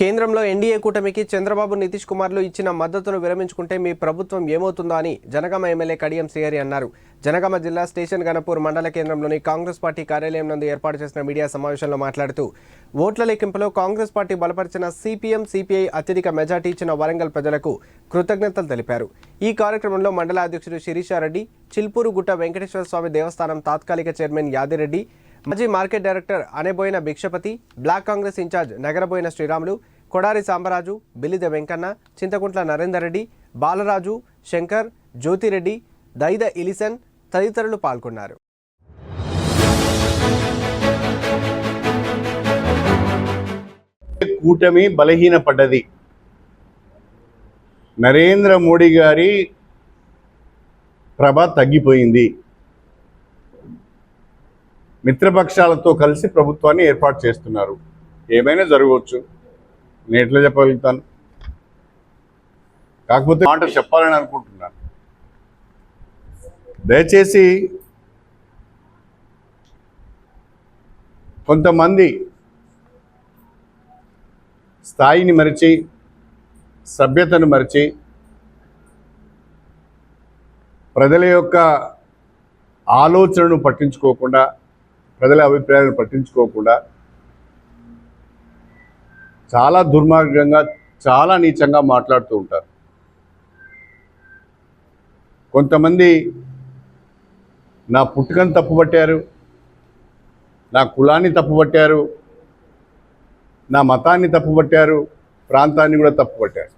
కేంద్రంలో ఎన్డీఏ కూటమికి చంద్రబాబు నితీష్ కుమార్లు ఇచ్చిన మద్దతును విరమించుకుంటే మీ ప్రభుత్వం ఏమవుతుందో అని జనగామ ఎమ్మెల్యే కడియం శ్రీహరి అన్నారు. జనగామ జిల్లా స్టేషన్ గణపూర్ మండల కేంద్రంలోని కాంగ్రెస్ పార్టీ కార్యాలయం నందు ఏర్పాటు చేసిన మీడియా సమావేశంలో మాట్లాడుతూ ఓట్ల లెక్కింపులో కాంగ్రెస్ పార్టీ బలపరిచిన సిపిఎం సిపిఐ అత్యధిక మెజార్టీ ఇచ్చిన వరంగల్ ప్రజలకు కృతజ్ఞతలు తెలిపారు. ఈ కార్యక్రమంలో మండల అధ్యక్షుడు శిరీషారెడ్డి చిల్పూరు గుట్ట వెంకటేశ్వర స్వామి దేవస్థానం తాత్కాలిక చైర్మన్ యాదిరెడ్డి మాజీ market director Aneboina Bhikshapathi block Congress incharge Nagaraboina Sriramulu Kodari Sambaraju Billida Venkanna Chinthakuntla Narender Reddy Balaraju Shankar Jyothireddy Daida Ilisan తదితరులు పాల్గొన్నారు. కూటమి బలహీనపడ్డది. నరేంద్ర మోడీ గారి ప్రభ తగ్గిపోయింది. మిత్రపక్షాలతో కలిసి ప్రభుత్వాన్ని ఏర్పాటు చేస్తున్నారు. ఏమైనా జరగవచ్చు? నేను ఎట్లా చెప్పగలుగుతాను? కాకపోతే మాట చెప్పాలని అనుకుంటున్నాను. దయచేసి కొంతమంది స్థాయిని మరిచి సభ్యతను మరిచి ప్రజల యొక్క ఆలోచనను పట్టించుకోకుండా ప్రజల అభిప్రాయాలను పట్టించుకోకుండా చాలా దుర్మార్గంగా చాలా నీచంగా మాట్లాడుతూ ఉంటారు. కొంతమంది నా పుట్టుకను తప్పుపట్టారు నా కులాన్ని తప్పుపట్టారు నా మతాన్ని తప్పుపట్టారు ప్రాంతాన్ని కూడా తప్పుపట్టారు.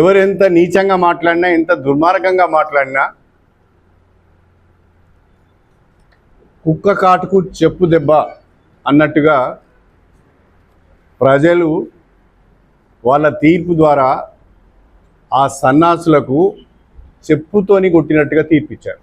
ఎవరు ఎంత నీచంగా మాట్లాడినా ఎంత దుర్మార్గంగా మాట్లాడినా కుక్క కాటుకు చెప్పు దెబ్బ అన్నట్టుగా ప్రజలు వాళ్ళ తీర్పు ద్వారా ఆ సన్నాసులకు చెప్పుతోని కొట్టినట్టుగా తీర్పిచ్చారు.